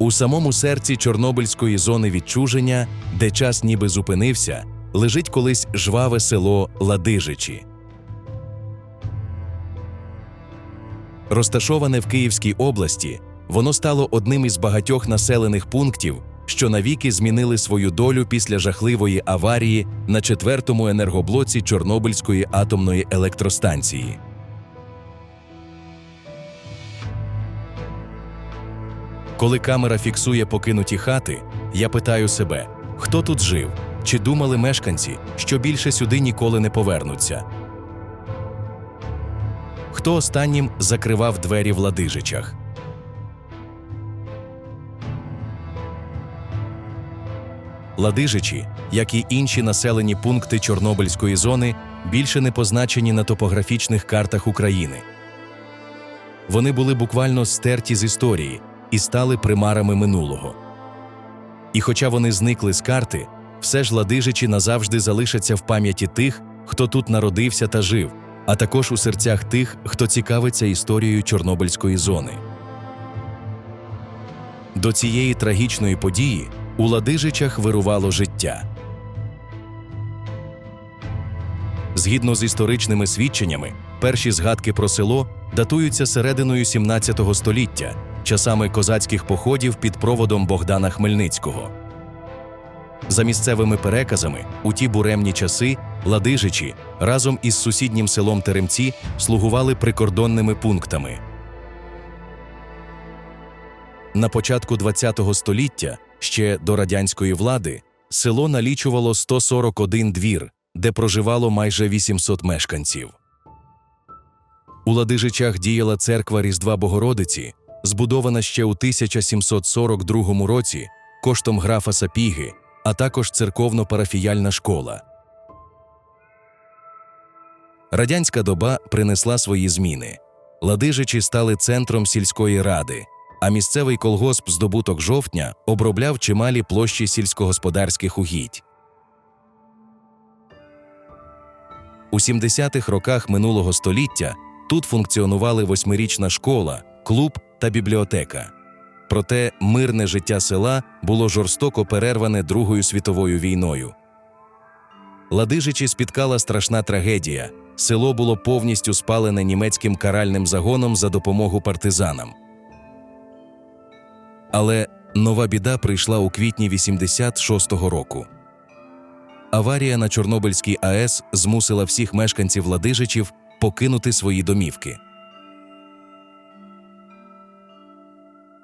У самому серці Чорнобильської зони відчуження, де час ніби зупинився, лежить колись жваве село Ладижичі. Розташоване в Київській області, воно стало одним із багатьох населених пунктів, що навіки змінили свою долю після жахливої аварії на четвертому енергоблоці Чорнобильської атомної електростанції. Коли камера фіксує покинуті хати, я питаю себе, хто тут жив, чи думали мешканці, що більше сюди ніколи не повернуться. Хто останнім закривав двері в Ладижичах? Ладижичі, як і інші населені пункти Чорнобильської зони, більше не позначені на топографічних картах України. Вони були буквально стерті з історії і стали примарами минулого. І хоча вони зникли з карти, все ж ладижичі назавжди залишаться в пам'яті тих, хто тут народився та жив, а також у серцях тих, хто цікавиться історією Чорнобильської зони. До цієї трагічної події у Ладижичах вирувало життя. Згідно з історичними свідченнями, перші згадки про село датуються серединою 17 століття, часами козацьких походів під проводом Богдана Хмельницького. За місцевими переказами, у ті буремні часи Ладижичі разом із сусіднім селом Теремці слугували прикордонними пунктами. На початку ХХ століття, ще до радянської влади, село налічувало 141 двір, де проживало майже 800 мешканців. У Ладижичах діяла церква Різдва Богородиці, збудована ще у 1742 році коштом графа Сапіги, а також церковно-парафіяльна школа. Радянська доба принесла свої зміни. Ладижичі стали центром сільської ради, а місцевий колгосп здобуток жовтня обробляв чималі площі сільськогосподарських угідь. У 70-х роках минулого століття тут функціонували восьмирічна школа, клуб та бібліотека. Проте мирне життя села було жорстоко перерване Другою світовою війною. Ладижичі спіткала страшна трагедія. Село було повністю спалене німецьким каральним загоном за допомогу партизанам. Але нова біда прийшла у квітні 86-го року. Аварія на Чорнобильській АЕС змусила всіх мешканців Ладижичів покинути свої домівки.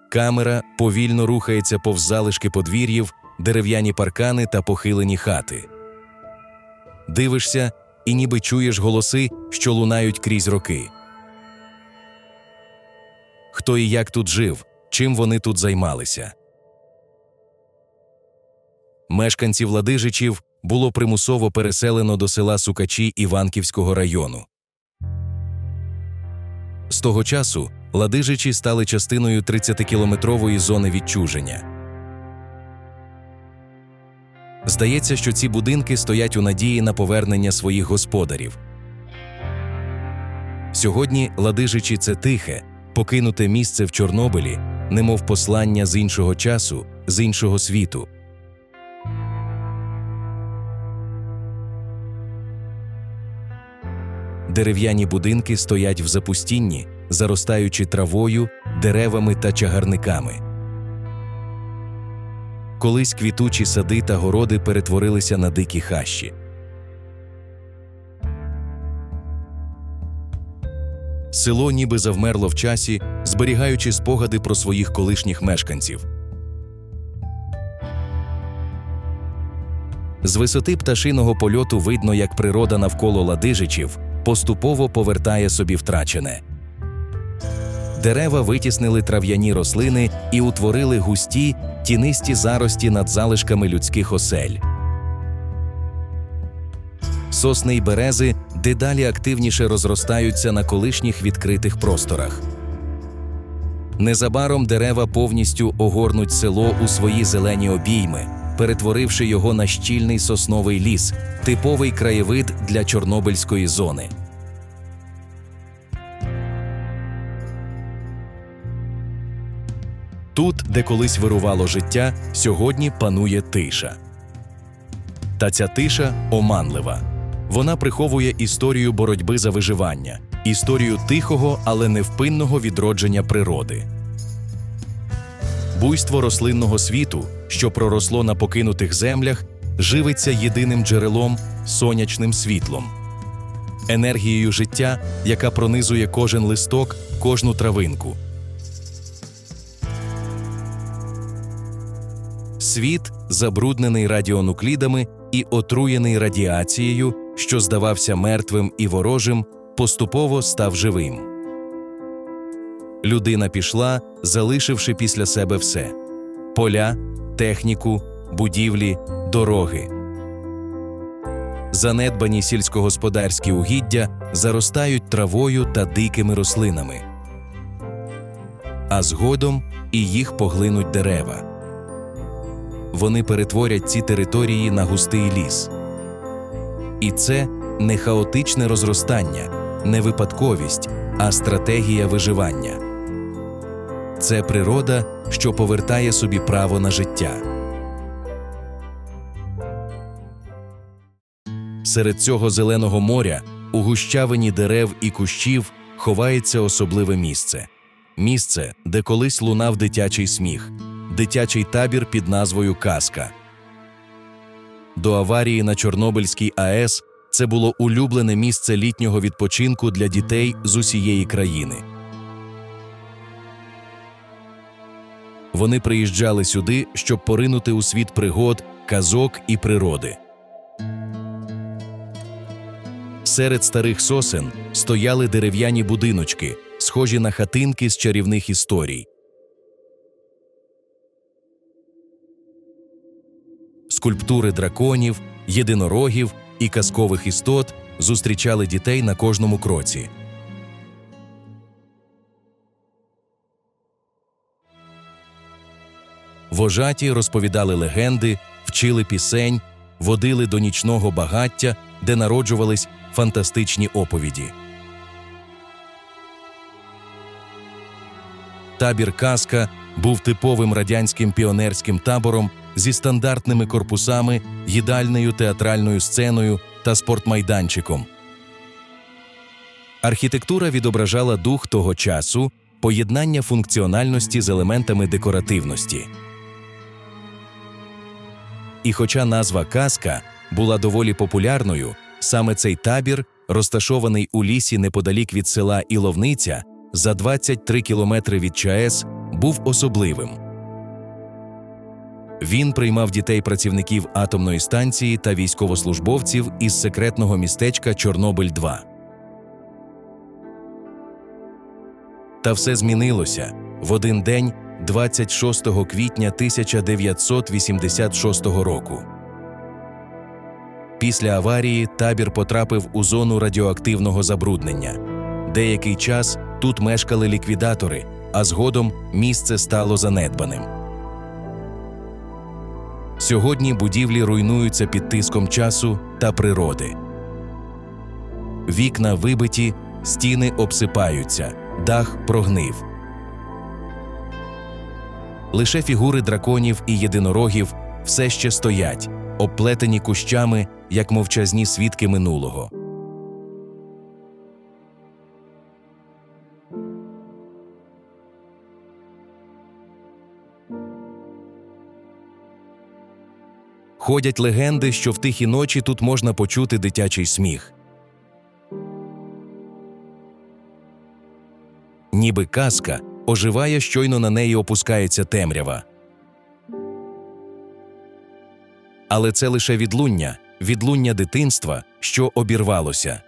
Камера повільно рухається повз залишки подвір'їв, дерев'яні паркани та похилені хати. Дивишся і ніби чуєш голоси, що лунають крізь роки. Хто і як тут жив, чим вони тут займалися. Мешканців Ладижичів було примусово переселено до села Сукачі Іванківського району. З того часу Ладижичі стали частиною 30-кілометрової зони відчуження. Здається, що ці будинки стоять у надії на повернення своїх господарів. Сьогодні Ладижичі це тихе, покинуте місце в Чорнобилі, немов послання з іншого часу, з іншого світу. Дерев'яні будинки стоять в запустінні, заростаючи травою, деревами та чагарниками. Колись квітучі сади та городи перетворилися на дикі хащі. Село ніби завмерло в часі, зберігаючи спогади про своїх колишніх мешканців. З висоти пташиного польоту видно, як природа навколо ладижичів поступово повертає собі втрачене. Дерева витіснили трав'яні рослини і утворили густі, тінисті зарості над залишками людських осель. Сосни й берези дедалі активніше розростаються на колишніх відкритих просторах. Незабаром дерева повністю огорнуть село у свої зелені обійми, перетворивши його на щільний сосновий ліс, типовий краєвид для Чорнобильської зони. Тут, де колись вирувало життя, сьогодні панує тиша. Та ця тиша оманлива. Вона приховує історію боротьби за виживання, історію тихого, але невпинного відродження природи. Буйство рослинного світу, що проросло на покинутих землях, живиться єдиним джерелом сонячним світлом, енергією життя, яка пронизує кожен листок, кожну травинку. Світ, забруднений радіонуклідами і отруєний радіацією, що здавався мертвим і ворожим, поступово став живим. Людина пішла, залишивши після себе все: поля, техніку, будівлі, дороги. Занедбані сільськогосподарські угіддя заростають травою та дикими рослинами, а згодом і їх поглинуть дерева. Вони перетворять ці території на густий ліс. І це не хаотичне розростання, не випадковість, а стратегія виживання. Це природа, що повертає собі право на життя. Серед цього зеленого моря, у гущавині дерев і кущів, ховається особливе місце місце, де колись лунав дитячий сміх, дитячий табір під назвою Казка. До аварії на Чорнобильській АЕС це було улюблене місце літнього відпочинку для дітей з усієї країни. Вони приїжджали сюди, щоб поринути у світ пригод, казок і природи. Серед старих сосен стояли дерев'яні будиночки, схожі на хатинки з чарівних історій. Скульптури драконів, єдинорогів і казкових істот зустрічали дітей на кожному кроці. Вожаті розповідали легенди, вчили пісень, водили до нічного багаття, де народжувались фантастичні оповіді. Табір Казка був типовим радянським піонерським табором зі стандартними корпусами, їдальною театральною сценою та спортмайданчиком. Архітектура відображала дух того часу, поєднання функціональності з елементами декоративності. І хоча назва казка була доволі популярною, саме цей табір, розташований у лісі неподалік від села Іловниця, за 23 кілометри від ЧАЕС, був особливим. Він приймав дітей працівників атомної станції та військовослужбовців із секретного містечка Чорнобиль 2 Та все змінилося в один день, 26 квітня 1986 року. Після аварії табір потрапив у зону радіоактивного забруднення. Деякий час тут мешкали ліквідатори, а згодом місце стало занедбаним. Сьогодні будівлі руйнуються під тиском часу та природи. Вікна вибиті, стіни обсипаються, дах прогнив. Лише фігури драконів і єдинорогів все ще стоять, обплетені кущами, як мовчазні свідки минулого. Ходять легенди, що в тихі ночі тут можна почути дитячий сміх. Ніби казка оживає, щойно на неї опускається темрява. Але це лише відлуння, відлуння дитинства, що обірвалося.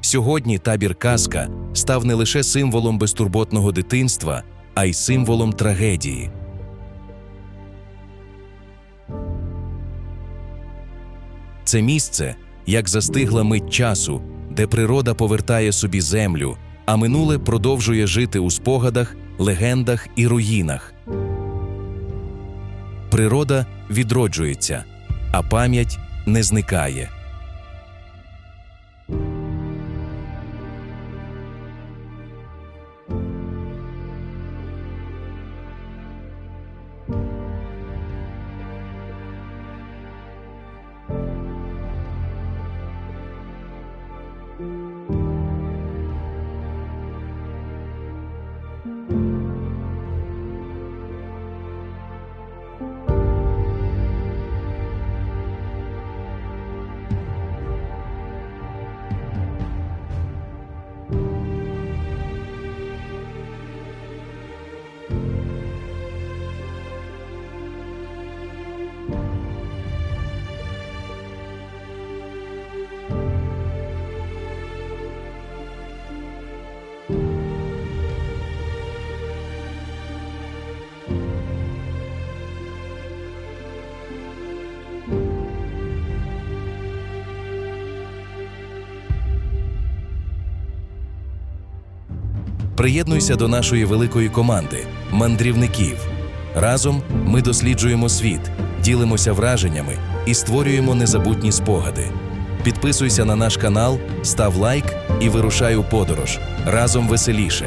Сьогодні табір казка став не лише символом безтурботного дитинства, а й символом трагедії. Це місце як застигла мить часу, де природа повертає собі землю, а минуле продовжує жити у спогадах, легендах і руїнах. Природа відроджується, а пам'ять не зникає. Приєднуйся до нашої великої команди мандрівників. Разом ми досліджуємо світ, ділимося враженнями і створюємо незабутні спогади. Підписуйся на наш канал, став лайк і вирушай у подорож. Разом веселіше.